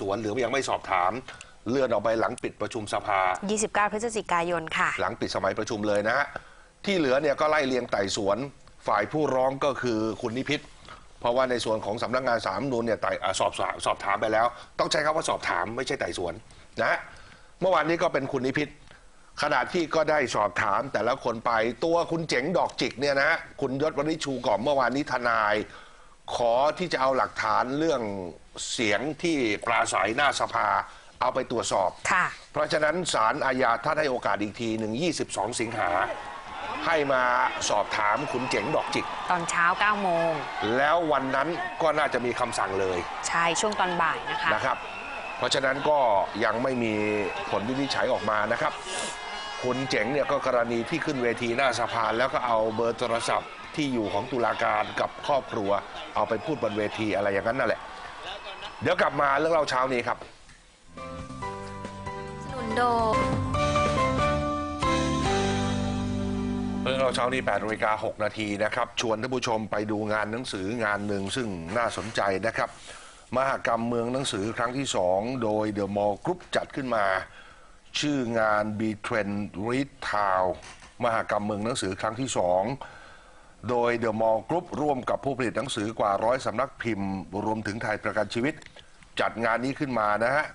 สวนหรือยังไม่สอบถาม เลื่อนออกไปหลังปิดประชุมสภา 29 พฤศจิกายนค่ะ หลังปิดสมัยประชุมเลยนะฮะที่เหลือเนี่ยก็ไล่เลียงไต่สวนฝ่ายผู้ร้องก็คือคุณนิพิษเพราะว่าในส่วนของสำนักงานสามนูนเนี่ยไต่อ่าสอบสอบสอบถามไปแล้ว ต้องใช้คำว่าสอบถามไม่ใช่ไต่สวนนะฮะเมื่อวานนี้ก็เป็นคุณนิพิษขณะที่ก็ได้สอบถามแต่ละคนไปตัวคุณเจ๋งดอกจิกเนี่ยนะฮะคุณยศวริชูก่อนเมื่อวานนี้ทนาย ขอที่จะเอาหลักฐานเรื่องเสียงที่ปราศัยหน้าสภาเอาไปตรวจสอบ ค่ะ เพราะฉะนั้นศาลอาญาท่านให้โอกาสอีกทีหนึ่ง22 สิงหา ให้มาสอบถามคุณเจ๋งดอกจิก ตอนเช้า9โมง แล้ววันนั้นก็น่าจะมีคำสั่งเลยใช่ช่วงตอนบ่ายนะคะ นะครับ เพราะฉะนั้นก็ยังไม่มีผลวินิจฉัยออกมานะครับ คุณเจ๋งเนี่ยก็กรณีที่ขึ้นเวทีหน้าสภาแล้วก็เอาเบอร์โทรศัพท์ ที่อยู่ของตุลาการกับครอบครัว เอาไปพูดบนเวทีอะไรอย่างนั้นนั่นแหละ เดี๋ยวกลับมาเรื่องเล่าเช้านี้ครับสนุนโดเรื่องเราเช้านี้8นาฬิกา6นาทีนะครับ ชวนท่านผู้ชมไปดูงานหนังสืองานหนึ่งซึ่งน่าสนใจนะครับ มหกรรมเมืองหนังสือครั้งที่ 2 โดยเดอะมอลล์กรุ๊ปจัดขึ้นมา ชื่องาน b t r e n d Read Town มหกรรมเมืองหนังสือครั้งที่ 2 โดยเดอะมอลล์กรุ๊ปร่วมกับผู้ผลิตหนังสือกว่าร้อยสำนักพิมพ์ รวมถึงไทยประกันชีวิต จัดงานนี้ขึ้นมานะฮะ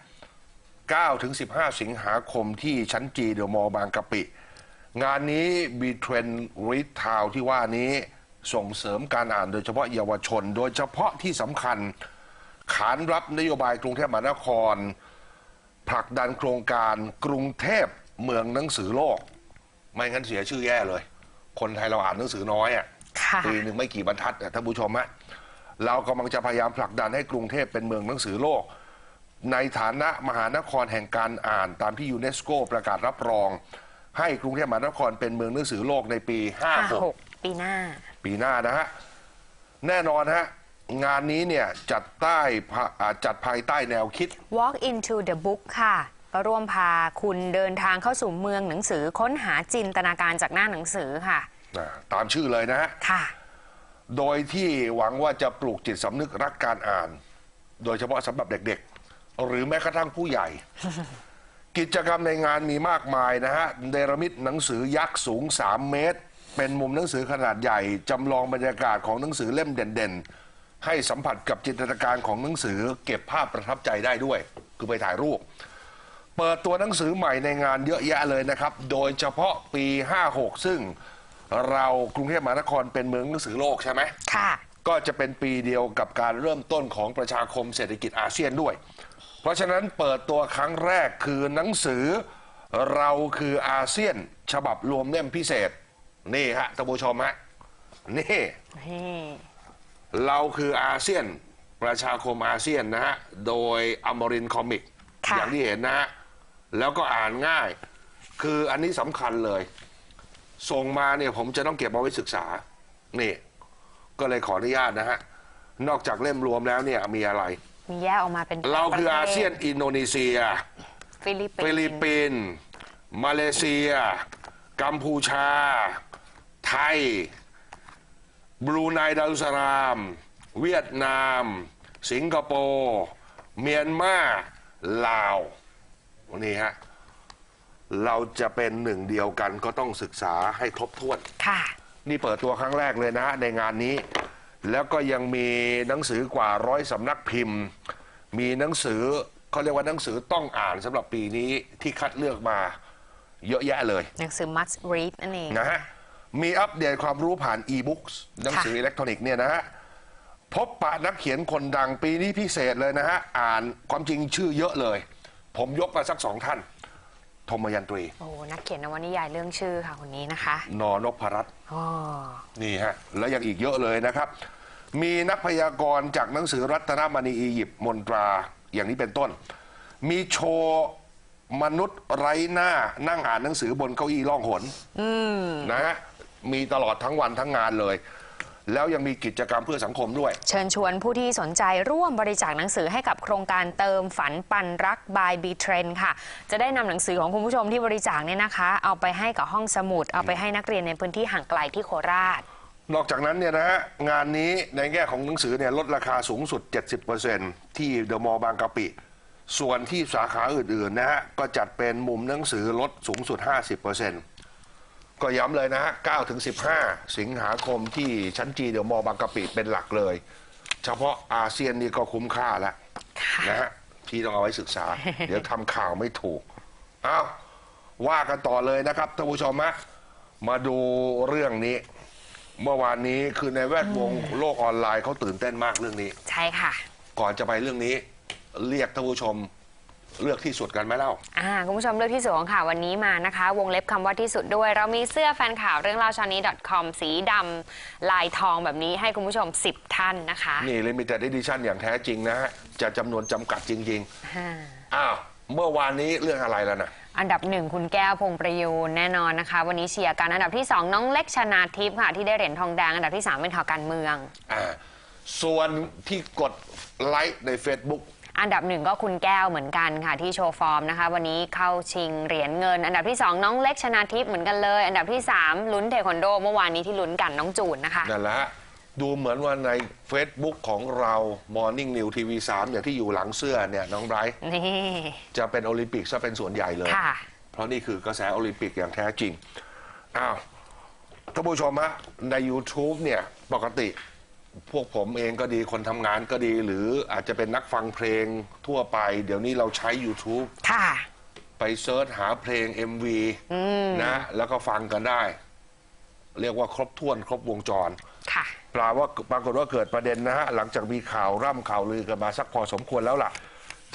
9 ถึง 15 สิงหาคมที่ชั้นจีเดอะมอลล์บางกะปิ งานนี้บีเทรนรีทาวที่ว่านี้ส่งเสริมการอ่านโดยเฉพาะเยาวชน โดยเฉพาะที่สำคัญ ขานรับนโยบายกรุงเทพมหานคร ผลักดันโครงการกรุงเทพเมืองหนังสือโลก ไม่งั้นเสียชื่อแย่เลย คนไทยเราอ่านหนังสือน้อยอะค่ะปีหนึ่งไม่กี่บรรทัดอะท่านผู้ชมฮะเรากำลังจะพยายามผลักดันให้กรุงเทพเป็นเมืองหนังสือโลก ในฐานะมหานครแห่งการอ่านตามที่ยูเนสโกประกาศรับรอง ให้กรุงเทพมหานครเป็นเมืองหนังสือโลกในปี56 56ปีหน้าปีหน้านะฮะ แน่นอนฮะ งานนี้เนี่ยจัดใต้ภาอ่าจัดภายใต้แนวคิด Walk into the book ค่ะ ก็ร่วมพาคุณเดินทางเข้าสู่เมืองหนังสือค้นหาจินตนาการจากหน้าหนังสือค่ะอ่าตามชื่อเลยนะฮะค่ะ โดยที่หวังว่าจะปลูกจิตสำนึกรักการอ่าน โดยเฉพาะสำหรับเด็กๆ หรือแม้กระทั่งผู้ใหญ่ กิจกรรมในงานมีมากมายนะฮะเดรมิตหนังสือยักษ์สูง 3 เมตร เป็นมุมหนังสือขนาดใหญ่จำลองบรรยากาศของหนังสือเล่มเด่นๆ ให้สัมผัสกับจินตนาการของหนังสือเก็บภาพประทับใจได้ด้วย คือไปถ่ายรูป เปิดตัวหนังสือใหม่ในงานเยอะแยะเลยนะครับ โดยเฉพาะปี 56 ซึ่งเรากรุงเทพมหานครเป็นเมืองหนังสือโลกใช่ไหม ค่ะ ก็จะเป็นปีเดียวกับการเริ่มต้นของประชาคมเศรษฐกิจอาเซียนด้วย เพราะฉะนั้นเปิดตัวครั้งแรกคือหนังสือเราคืออาเซียน ฉบับรวมเล่มพิเศษ นี่ฮะท่านผู้ชมฮะ นี่นี่เราคืออาเซียน ประชาคมอาเซียนนะฮะ โดยอมรินคอมิก ค่ะ อย่างที่เห็นนะฮะ แล้วก็อ่านง่าย คืออันนี้สำคัญเลย ส่งมาเนี่ยผมจะต้องเก็บเอาไว้ศึกษา นี่ ก็เลยขออนุญาตนะฮะ นอกจากเล่มรวมแล้วเนี่ยมีอะไร มีแยกออกมาเป็นเราคือประอาทศเซียนอินโดนีเซีย ฟิลิปปินส์ฟิลิปปินส์มาเลเซีย กัมพูชา ไทย บรูไนดารุสลาม เวียดนาม สิงคโปร์ เมียนมา ลาว นี่ฮะ เราจะเป็นหนึ่งเดียวกันก็ต้องศึกษาให้ครบถ้วน ค่ะ นี่เปิดตัวครั้งแรกเลยนะฮะในงานนี้ แล้วก็ยังมีหนังสือกว่าร้อยสำนักพิมพ์ มีหนังสือเขาเรียกว่าหนังสือต้องอ่านสำหรับปีนี้ที่คัดเลือกมาเยอะแยะเลย หนังสือ must read นั่นเอง นะฮะ มีอัปเดตความรู้ผ่าน e-books หนังสืออิเล็กทรอนิกส์เนี่ยนะฮะ พบปะนักเขียนคนดังปีนี้พิเศษเลยนะฮะ อ่านความจริงชื่อเยอะเลย ผมยกมาสักสองท่านธมยันตรี โอ้นักเขียนนวนิยายเรื่องชื่อค่ะคนนี้นะคะ นอนพรัตน์อ๋อนี่ฮะ แล้วยังอีกเยอะเลยนะครับ มีนักพยากรณ์จากหนังสือรัตนมณีอียิปต์มนตราอย่างนี้เป็นต้น มีโชว์มนุษย์ไร้หน้านั่งอ่านหนังสือบนเก้าอี้ล่องหนนะฮะมีตลอดทั้งวันทั้งงานเลย แล้วยังมีกิจกรรมเพื่อสังคมด้วย เชิญชวนผู้ที่สนใจร่วมบริจาคหนังสือให้กับโครงการเติมฝันปันรัก by b t r e n d ค่ะ จะได้นำหนังสือของคุณผู้ชมที่บริจาคเนี่ยนะคะ เอาไปให้กับห้องสมุด เอาไปให้นักเรียนในพื้นที่ห่างไกลที่โคราช นอกจากนั้นเนี่ยนะฮะงานนี้ในแง่ของหนังสือเนี่ยลดราคาสูงสุด 70%ที่เดอะมอลล์บางกะปิส่วนที่สาขาอื่นๆนะฮะก็จัดเป็นมุมหนังสือลดสูงสุด 50% ก็ย้ำเลยนะฮะ9ถึง 15 สิงหาคมที่ชั้นจีเดี๋ยวมอบางกะปิเป็นหลักเลย เฉพาะอาเซียนนี่ก็คุ้มค่าแล้วค่ะนะฮะที่ต้องเอาไว้ศึกษา เดี๋ยวทำข่าวไม่ถูกอ้าวว่ากันต่อเลยนะครับท่านผู้ชมฮะมาดูเรื่องนี้ เมื่อวานนี้คือในแวดวงโลกออนไลน์เขาตื่นเต้นมากเรื่องนี้ ใช่ค่ะ ก่อนจะไปเรื่องนี้ เรียกท่านผู้ชม เลือกที่สุดกันไหมเล่า อ่าคุณผู้ชมเลือกที่สุดของข่าววันนี้มานะคะ วงเล็บคำว่าที่สุดด้วย เรามีเสื้อแฟนข่าวเรื่องเล่าเชาวนี้ .com สีดำลายทองแบบนี้ให้คุณผู้ชม 10 ท่านนะคะนี่ Limited Edition อย่างแท้จริงนะฮะจะจำนวนจำกัดจริง อ่าๆ อ้าว เมื่อวานนี้เรื่องอะไรแล้วนะ อันดับหนึ่งคุณแก้วพงประยูนแน่นอนนะคะ วันนี้เชียร์กันอันดับที่ 2 น้องเล็กชนาทิพย์ค่ะ ที่ได้เหรียญทองแดงอันดับที่ 3 เป็นข่าวการเมือง อ่า ส่วนที่กดไลค์ใน Facebook อันดับหนึ่งก็คุณแก้วเหมือนกันค่ะที่โชว์ฟอร์มนะคะ วันนี้เข้าชิงเหรียญเงิน อันดับที่ 2 น้องเล็กชนาทิพย์เหมือนกันเลย อันดับที่ 3 ลุ้นเทควันโด เมื่อวานนี้ที่ลุ้นกันน้องจูนนะคะนั่นแหละฮะดูเหมือนว่าใน Facebook ของเรา Morning New TV 3 อย่างที่อยู่หลังเสื้อเนี่ยน้องไบรท์นี่จะเป็นโอลิมปิกซะเป็นส่วนใหญ่เลยค่ะเพราะนี่คือกระแสโอลิมปิกอย่างแท้จริงอ้าวท่านผู้ชมฮะใน YouTube เนี่ยปกติ พวกผมเองก็ดีคนทำงานก็ดี หรืออาจจะเป็นนักฟังเพลงทั่วไป เดี๋ยวนี้เราใช้ YouTube ค่ะ ไปเซิร์ชหาเพลง MV นะ แล้วก็ฟังกันได้ เรียกว่าครบถ้วนครบวงจรค่ะ ปลาว่าปรากฏว่าเกิดประเด็นนะฮะ หลังจากมีข่าวร่ำข่าวลือกันมาสักพอสมควรแล้วล่ะ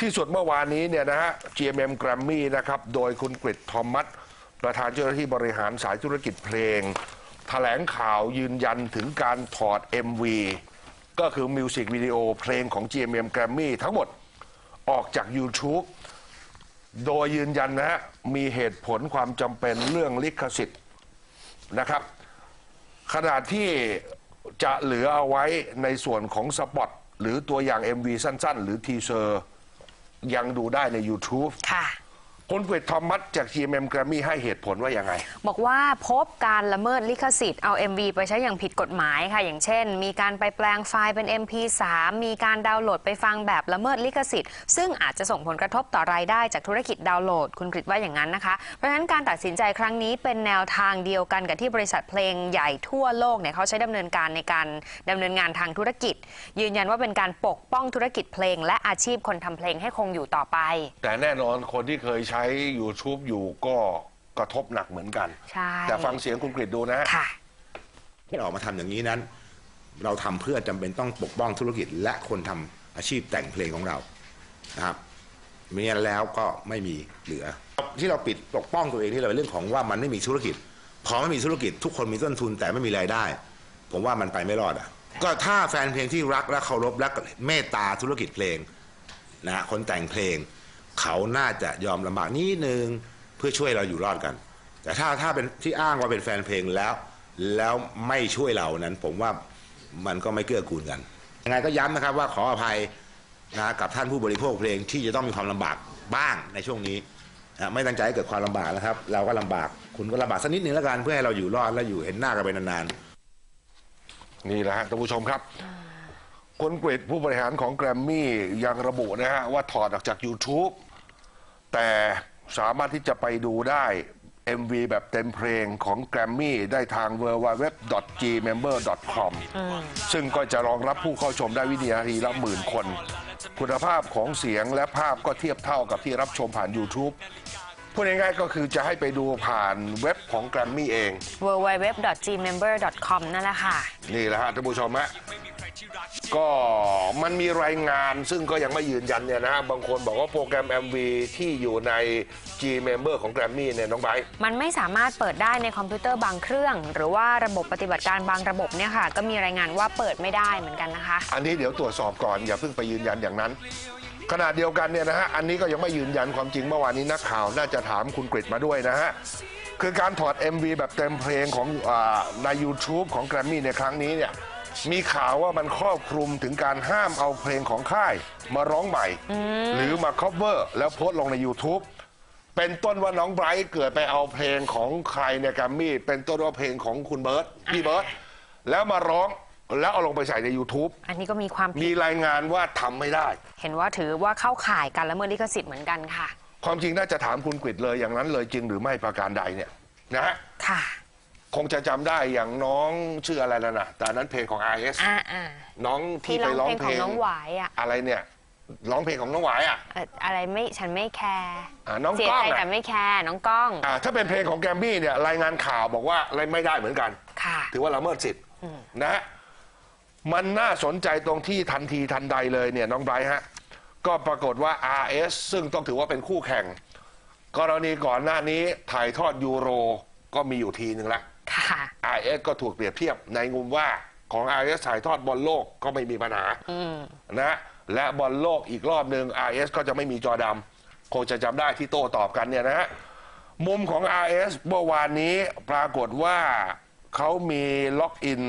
ที่สุดเมื่อวานนี้เนี่ยนะฮะ GMM Grammy นะครับ โดยคุณกริตทอมัสประธานเจ้าหน้าที่บริหารสายธุรกิจเพลง แถลงข่าวยืนยันถึงการถอด MV ก็คือมิวสิกวิดีโอเพลงของ GMM Grammy ทั้งหมดออกจาก YouTube โดยยืนยันนะฮะ มีเหตุผลความจำเป็นเรื่องลิขสิทธิ์นะครับ ขนาดที่จะเหลือเอาไว้ในส่วนของสปอตหรือตัวอย่าง MV สั้น ๆ หรือทีเซอร์ยังดูได้ใน YouTube ค่ะ คุณกฤษทอมัสจาก GMM Grammy ให้เหตุผลว่ายังไง บอกว่าพบการละเมิดลิขสิทธิ์เอา MV ไปใช้อย่างผิดกฎหมายค่ะ อย่างเช่น มีการไปแปลงไฟล์เป็น MP3 มีการดาวน์โหลดไปฟังแบบละเมิดลิขสิทธิ์ ซึ่งอาจจะส่งผลกระทบต่อรายได้จากธุรกิจดาวน์โหลด คุณกฤษว่าอย่างนั้นนะคะ เพราะฉะนั้นการตัดสินใจครั้งนี้เป็นแนวทางเดียวกันกับที่บริษัทเพลงใหญ่ทั่วโลกเนี่ยเขาใช้ดำเนินการในการดำเนินงานทางธุรกิจ ยืนยันว่าเป็นการปกป้องธุรกิจเพลง และอาชีพคนทำเพลงให้คงอยู่ต่อไป แต่แน่นอนคนที่เคยใช้ YouTube อยู่ก็กระทบหนักเหมือนกัน ใช่ แต่ฟังเสียงคุณกฤษดูนะฮะ ค่ะ ที่ออกมาทำอย่างนี้นั้น เราทำเพื่อจำเป็นต้องปกป้องธุรกิจ และคนทำอาชีพแต่งเพลงของเรานะครับไม่งั้นแล้วก็ไม่มีเหลือ ที่เราปิดปกป้องตัวเองที่เราเป็นเรื่องของว่ามันไม่มีธุรกิจ พอไม่มีธุรกิจ ทุกคนมีต้นทุนแต่ไม่มีรายได้ ผมว่ามันไปไม่รอดอะ ก็ถ้าแฟนเพลงที่รักและเคารพและเมตตาธุรกิจเพลงนะฮะคนแต่งเพลง เขาน่าจะยอมลำบากนิดนึงเพื่อช่วยเราอยู่รอดกัน แต่ถ้าถ้าเป็นที่อ้างว่าเป็นแฟนเพลงแล้ว แล้วไม่ช่วยเรานั้น ผมว่ามันก็ไม่เกื้อกูลกันยังไงก็ย้ำนะครับว่าขออภัยนะกับท่านผู้บริโภคเพลงที่จะต้องมีความลำบากบ้างในช่วงนี้นะไม่ตั้งใจให้เกิดความลำบากนะครับ เราก็ลำบาก คุณก็ลำบากสักนิดนึงแล้วกันเพื่อให้เราอยู่รอดและอยู่เห็นหน้ากันไปนานๆ นี่แหละฮะท่านผู้ชมครับ คุณกฤษผู้บริหารของแกรมมี่ยังระบุนะฮะ ว่าถอดออกจาก YouTube แต่สามารถที่จะไปดูได้ MV แบบเต็มเพลงของแกรมมี่ได้ทาง www.gmember.com ซึ่งก็จะรองรับผู้เข้าชมได้วินาทีละหมื่นคน คุณภาพของเสียงและภาพก็เทียบเท่ากับที่รับชมผ่าน YouTube พูดง่ายๆก็คือจะให้ไปดูผ่านเว็บของแกรมมี่เอง www.gmember.com นั่นแหละค่ะ นี่แหละฮะท่านผู้ชมฮะ ก็มันมีรายงานซึ่งก็ยังไม่ยืนยันเนี่ยนะฮะบางคนบอกว่าโปรแกรม MV ที่อยู่ใน G Member ของ Grammy เนี่ยน้องไบร์ทมันไม่สามารถเปิดได้ในคอมพิวเตอร์บางเครื่อง หรือว่าระบบปฏิบัติการบางระบบเนี่ยค่ะ ก็มีรายงานว่าเปิดไม่ได้เหมือนกันนะคะ อันนี้เดี๋ยวตรวจสอบก่อนอย่าเพิ่งไปยืนยันอย่างนั้น ขณะเดียวกันเนี่ยนะฮะอันนี้ก็ยังไม่ยืนยันความจริงเมื่อวานนี้นักข่าวน่าจะถามคุณกฤษมาด้วยนะฮะคือการถอด MV แบบเต็มเพลงของอาใน YouTube ของ Grammy ในครั้งนี้เนี่ย มีข่าวว่ามันครอบคลุมถึงการห้ามเอาเพลงของค่ายมาร้องใหม่ หรือมา cover แล้วโพสต์ลงใน YouTube เป็นต้นว่าน้องไบรท์เกิดไปเอาเพลงของใครในแกรมมี่เป็นต้นว่าเพลงของคุณเบิร์ตพี่เบิร์ตแล้วมาร้องแล้วเอาลงไปใส่ใน YouTube อันนี้ก็มีความผิมีดรายงานว่าทำไม่ได้ เห็นว่าถือว่าเข้าข่ายการละเมิดลิขสิทธิ์เหมือนกันค่ะ ความจริงน่าจะถามคุณกฤษเลยอย่างนั้นเลยจริงหรือไม่ประการใดเนี่ยนะฮะ ค่ะ คงจะจำได้อย่างน้องชื่ออะไรแล้วนะแต่อันนั้นเพลงของ RS อ่าอ่าน้องที่ที่ไปร้ร้อองงเพลงเพขลองงน้องหวายอะอะไรเนี่ย ร้องเพลงของน้องหวายอะเอ่ออะไรไม่ฉันไม่แคร์อ่าน้องเสียก้องใจอะแต่ไม่แคร์น้องก้องอ่าถ้าเป็นเพลงของแกรมมี่เนี่ยรายงานข่าวบอกว่าอะไรไม่ได้เหมือนกัน ค่ะ ถือว่าละเมิดสิทธิ์นะฮะมันน่าสนใจตรงที่ทันทีทันใดเลยเนี่ยน้องไบรท์ฮะ ก็ปรากฏว่า RS ซึ่งต้องถือว่าเป็นคู่แข่ง กรณีก่อนหน้านี้ถ่ายทอดยูโรก็มีอยู่ทีหนึ่งละ ค่ะ RS ก็ถูกเปรียบเทียบในมุมว่าของ RS ถ่ายทอดบอลโลกก็ไม่มีปัญหานะฮะและบอลโลกอีกรอบหนึ่ง RS ก็จะไม่มีจอดำคงจะจำได้ที่โต้ตอบกันเนี่ยนะฮะมุมของ RS เมื่อวานนี้ปรากฏว่าเขามีล็อกอิน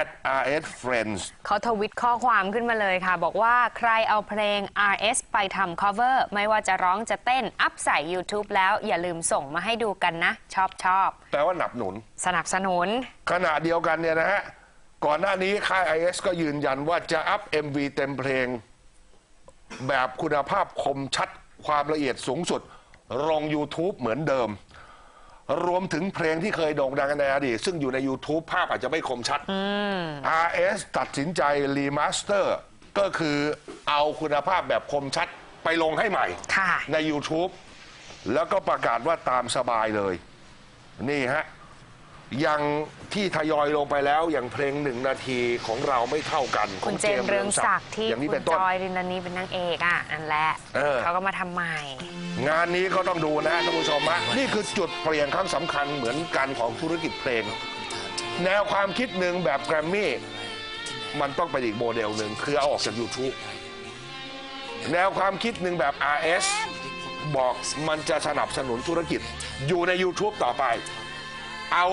at RS Friends เขาทวิตข้อความขึ้นมาเลยค่ะ บอกว่าใครเอาเพลง RS ไปทำ cover ไม่ว่าจะร้องจะเต้น อัพใส่ YouTube แล้วอย่าลืมส่งมาให้ดูกันนะ ชอบชอบ แปลว่าหนับหนุน สนับสนุน ขณะเดียวกันเนี่ยนะฮะ ก่อนหน้านี้ค่าย IS ก็ยืนยันว่าจะอัพ MV เต็มเพลง แบบคุณภาพคมชัดความละเอียดสูงสุดลง YouTube เหมือนเดิม รวมถึงเพลงที่เคยโด่งดังในอดีต ซึ่งอยู่ใน YouTube ภาพอาจจะไม่คมชัด RS ตัดสินใจรีมาสเตอร์ก็คือเอาคุณภาพแบบคมชัดไปลงให้ใหม่ ค่ะ ใน YouTube แล้วก็ประกาศว่าตามสบายเลย นี่ฮะอ ย่างที่ทยอยลงไปแล้วอย่างเพลงหนึ่งนาทีของเราไม่เท่ากันขคุอณงเจมส์เรืองศักดิ์ที่อย่างนี้คุเป็ณนต้จน อยรินานีเป็นนางเอกอะนั่นแหละเออ เขาก็มาทำใหม่ งานนี้ก็ต้องดูนะฮะท่านผู้ชมฮะนี่คือจุดเปลี่ยนครั้งสำคัญเหมือนกันของธุรกิจเพลง แนวความคิดหนึ่งแบบแกรมมี่มันต้องเป็นอีกโมเดลหนึ่งคือเอาออกจาก YouTube แนวความคิดหนึ่งแบบ RS บอกมันจะสนับสนุนธุรกิจอยู่ใน YouTube ต่อไป